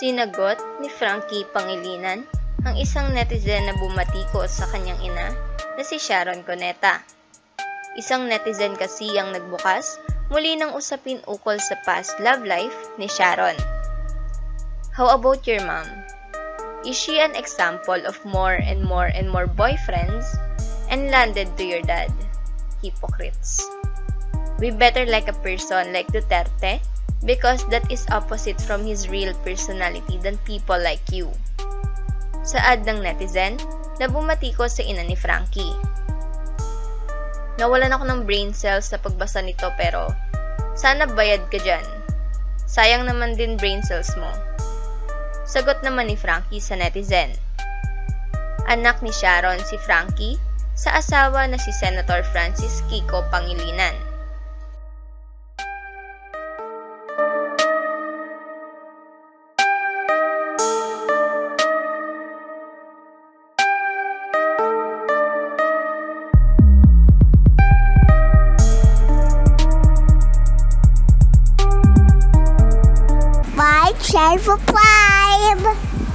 Sinagot ni Frankie Pangilinan ang isang netizen na bumatiko sa kanyang ina na si Sharon Coneta. Isang netizen kasi ang nagbukas muli ng usapin ukol sa past love life ni Sharon. How about your mom? Is she an example of more and more and more boyfriends and landed to your dad? Hypocrites. We better like a person like Duterte because that is opposite from his real personality than people like you. Saad ng netizen na bumatiko sa ina ni Frankie. Nawalan ako ng brain cells sa pagbasa nito pero sana bayad ka dyan. Sayang naman din brain cells mo. Sagot naman ni Frankie sa netizen. Anak ni Sharon si Frankie sa asawa na si Senator Francis Kiko Pangilinan. subscribe, subscribe.